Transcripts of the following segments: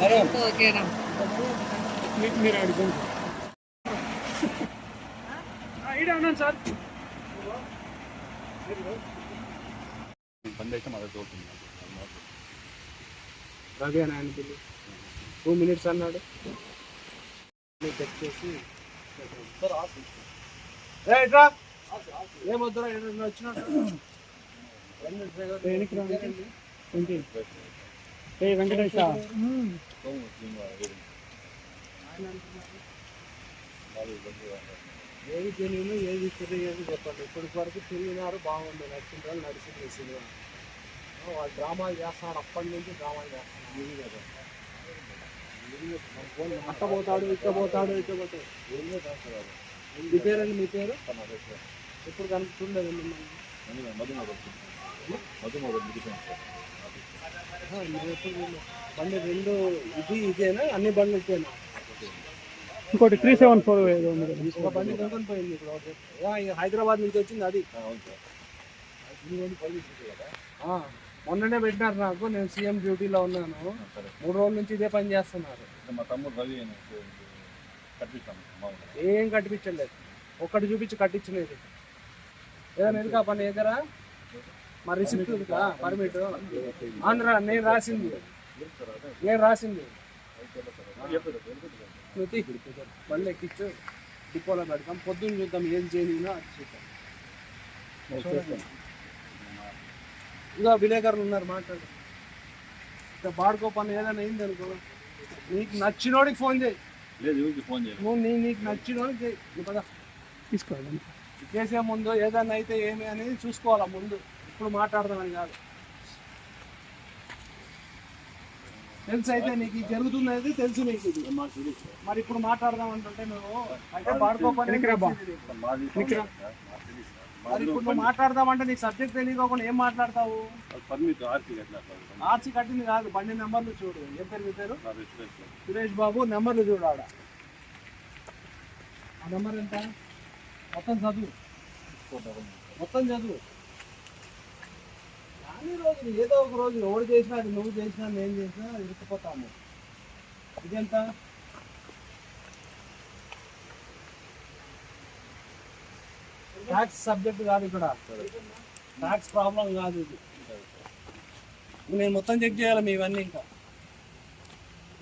ఓకేనా మీరు అడుగుంది ఉన్నాను సార్ రవి అని ఆయన పిల్లి టూ మినిట్స్ అన్నాడు చెక్ చేసి ఏమొద్దురా ఏదైనా వచ్చినట్టు ఏ వెంకటేశ ఏది తెలియను ఏది తెలియదు చెప్పండి. ఇప్పటి వరకు తిరిగినారు బాగుంది నచ్చిన వాళ్ళు నడిచింది సినిమా వాళ్ళు డ్రామాలు చేస్తున్నారు. అప్పటి నుంచి డ్రామాలు చేస్తున్నారు. అట్ట పోతాడు ఇట్ట పోతాడు ఇట్ట పోతాడు. మీ పేరండి మీ పేరు? ఇప్పుడు కనిపిస్తుండదు మిమ్మల్ని? ఆ, మీరు ఎప్పుడు చూడలేదు. బండి రెండు ఇది ఇదేనా? అన్ని బండ్లు ఇచ్చేనా ఇంకోటి త్రీ సెవెన్ ఫోర్. ఒక బండి దొంగని పోయింది ఇప్పుడు హైదరాబాద్ నుంచి వచ్చింది అది. ఆ, మొన్ననే పెట్టినారు నాకు. నేను సీఎం డ్యూటీలో ఉన్నాను. మూడు రోజుల నుంచి ఇదే పని చేస్తున్నారు. మా తమ్ముడు రవి ఏం కట్టించలేదు ఒక్కటి చూపించి కట్టించినది ఏదైనా ఎందుకు పని ఎదురా మా రిసిప్ట్ ఉందా? పర్మిట్ ఆంధ్ర నేను రాసింది. నేను రాసింది. నువ్వు తీ. బండి ఎక్కించు. డిపోలో పెడతాం. పొద్దున్న చూద్దాం ఏం చేయనినా చూద్దాం. ఇంకా విలేకరులు ఉన్నారు మాట్లాడు. ఇంకా బాడుకో పని ఏదైనా అయింది అనుకో. నీకు నచ్చినోడికి ఫోన్ చేయి. లేదు ఫోన్ చేయాలి నువ్వు నీ నీకు నచ్చినోడికి చేయి. నువ్వు పద తీసుకోవాలి. చేసే ముందు ఏదైనా అయితే ఏమి అనేది చూసుకోవాలా ముందు. ఇప్పుడు మాట్లాడదామని కాదు. తెలుసు అయితే నీకు ఇది జరుగుతున్నది తెలుసు నీకు ఇది. మరి ఇప్పుడు మాట్లాడదాం అంటుంటే నువ్వు అంటే తెలుసు మరి ఇప్పుడు నువ్వు మాట్లాడదామంటే నీకు సబ్జెక్ట్ తెలియకోకుండా ఏం మాట్లాడతావు? ఆర్సీ కట్టింది కాదు బండి నెంబర్లు చూడు. ఏం పేరు మీ పేరు? సురేష్ బాబు నెంబర్లు చూడు ఆడ. ఆ నెంబర్ ఎంత? మొత్తం చదువు. మొత్తం చదువు. అన్ని రోజులు ఏదో ఒక రోజు ఎవరు చేసినా అది నువ్వు చేసినా నేను చేసినా ఇరుక్కుపోతాము. ఇదెంత? ట్యాక్స్ సబ్జెక్ట్ కాదు ఇక్కడ. ట్యాక్స్ ప్రాబ్లం కాదు ఇది. నేను మొత్తం చెక్ చేయాలి మీ ఇవన్నీ ఇంకా.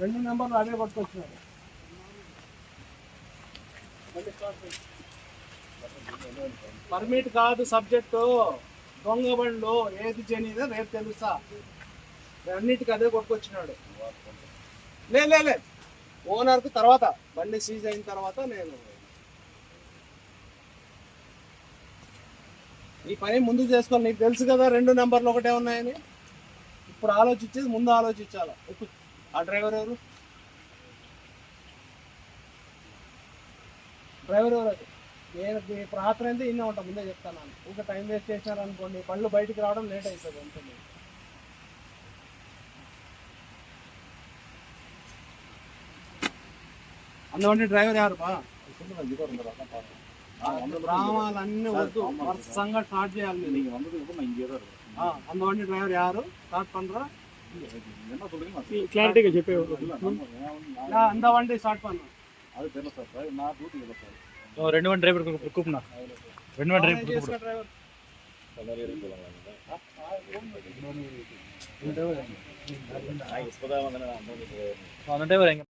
రెండు నెంబర్లు అదే పట్టుకొచ్చినారు. పర్మిట్ కాదు సబ్జెక్టు దొంగ బండ్లు ఏది చేయనిదో రేపు తెలుసా? అన్నిటికీ అదే కొట్టుకొచ్చినాడు లే లే లే. ఓనర్కు తర్వాత బండి సీజ్ అయిన తర్వాత నేను ఈ పని ముందు చేసుకోవాలి నీకు తెలుసు కదా రెండు నెంబర్లు ఒకటే ఉన్నాయని. ఇప్పుడు ఆలోచించేది ముందు ఆలోచించాలి. ఇప్పుడు ఆ డ్రైవర్ ఎవరు? డ్రైవర్ ఎవరు అది? నేను మీ రాత్రి అయితే ఇన్నే ఉంటా ముందే చెప్తాను ఇంకా టైం వేస్ట్ చేసినారు అనుకోండి పళ్ళు బయటికి రావడం లేట్ అవుతుంది అంతే మీకు. అందువల్ల డ్రైవర్ ఎవరు బా గ్రామాలు అన్ని వద్దు వరుసంగా స్టార్ట్ చేయాలి మీరు நீங்கள் வந்ததுக்கு அப்புறம் நான் இங்கே தான் இருக்கேன் ఆ, అందువల్ల డ్రైవర్ யாரு స్టార్ట్ பண்றா என்ன சொல்றீங்க நான் క్లారిటీగా చెప్పేవాళ్ళు இல்ல, நம்ம- நான் வந்து- நான் நான் அந்த வண்டி ஸ்டார்ட் பண்ணேன் அது தெரியல சார் சார் நான் டியூட்டி இல்லை சார் రెండు మంది డ్రైవర్ కూపున్నా రెండు మంది డ్రైవర్ కూపుడు డ్రైవర్ எங்க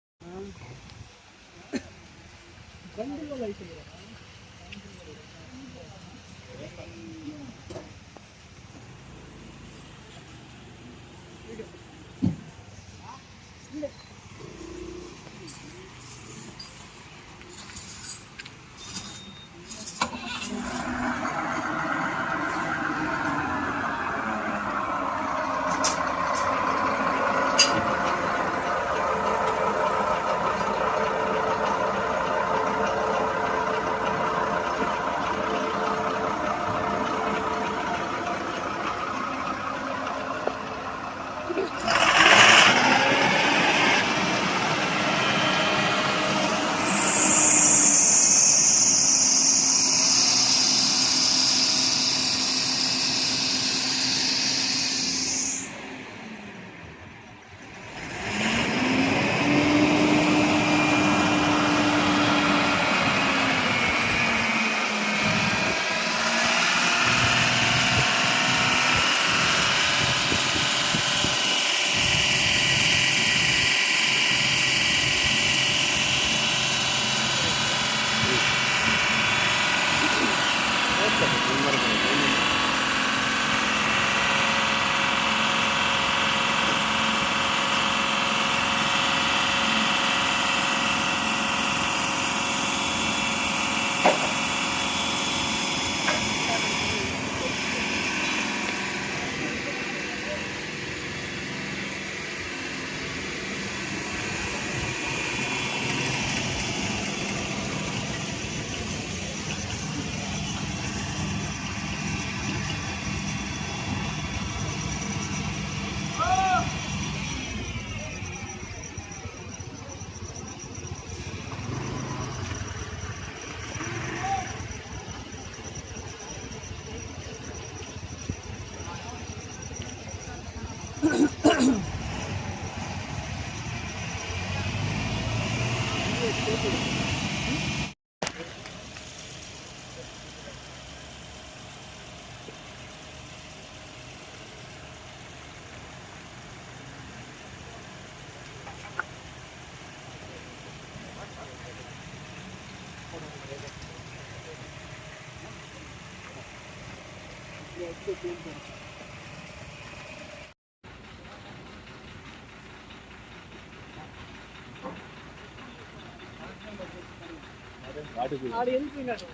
ఆడు వెళ్ళిపోయినాడు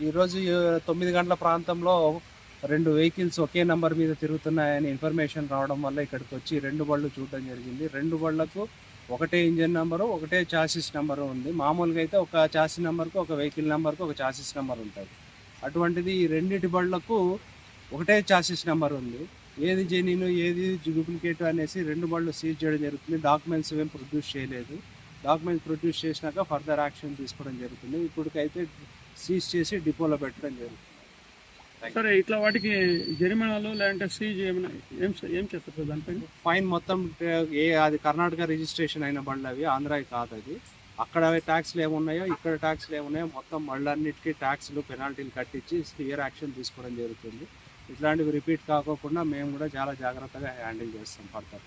ఈరోజు తొమ్మిది గంటల ప్రాంతంలో రెండు వెహికల్స్ ఒకే నంబర్ మీద తిరుగుతున్నాయని ఇన్ఫర్మేషన్ రావడం వల్ల ఇక్కడికి వచ్చి రెండు బళ్ళు చూడడం జరిగింది. రెండు బళ్ళకు ఒకటే ఇంజన్ నెంబరు ఒకటే చాసిస్ నెంబరు ఉంది. మామూలుగా అయితే ఒక చాసిస్ నెంబర్కు ఒక వెహికల్ నెంబర్కు ఒక చాసిస్ నెంబర్ ఉంటుంది. అటువంటిది ఈ రెండింటి బళ్ళకు ఒకటే చాసిస్ నెంబర్ ఉంది. ఏది జెన్యున్ ఏది డూప్లికేట్ అనేసి రెండు బళ్ళు సీజ్ చేయడం జరుగుతుంది. డాక్యుమెంట్స్ ఏం ప్రొడ్యూస్ చేయలేదు. డాక్యుమెంట్స్ ప్రొడ్యూస్ చేసినాక ఫర్దర్ యాక్షన్ తీసుకోవడం జరుగుతుంది. ఇప్పటికైతే సీజ్ చేసి డిపోలో పెట్టడం జరుగుతుంది. సరే ఇట్లా వాటికి జరిమానాలు లేదంటే సీజ్ ఏమైనా ఏం ఏం చేస్తారు సార్ దానిపైన ఫైన్ మొత్తం ఏ అది కర్ణాటక రిజిస్ట్రేషన్ అయిన బండ్లు అవి ఆంధ్రాకి కాదు అది. అక్కడ ట్యాక్స్లు ఏమున్నాయో ఇక్కడ ట్యాక్స్లు ఏమున్నాయో మొత్తం బళ్ళన్నిటికీ ట్యాక్స్లు పెనాల్టీలు కట్టించి క్లియర్ యాక్షన్ తీసుకోవడం జరుగుతుంది. ఇట్లాంటివి రిపీట్ కాకోకుండా మేము కూడా చాలా జాగ్రత్తగా హ్యాండిల్ చేస్తాం ఫర్దర్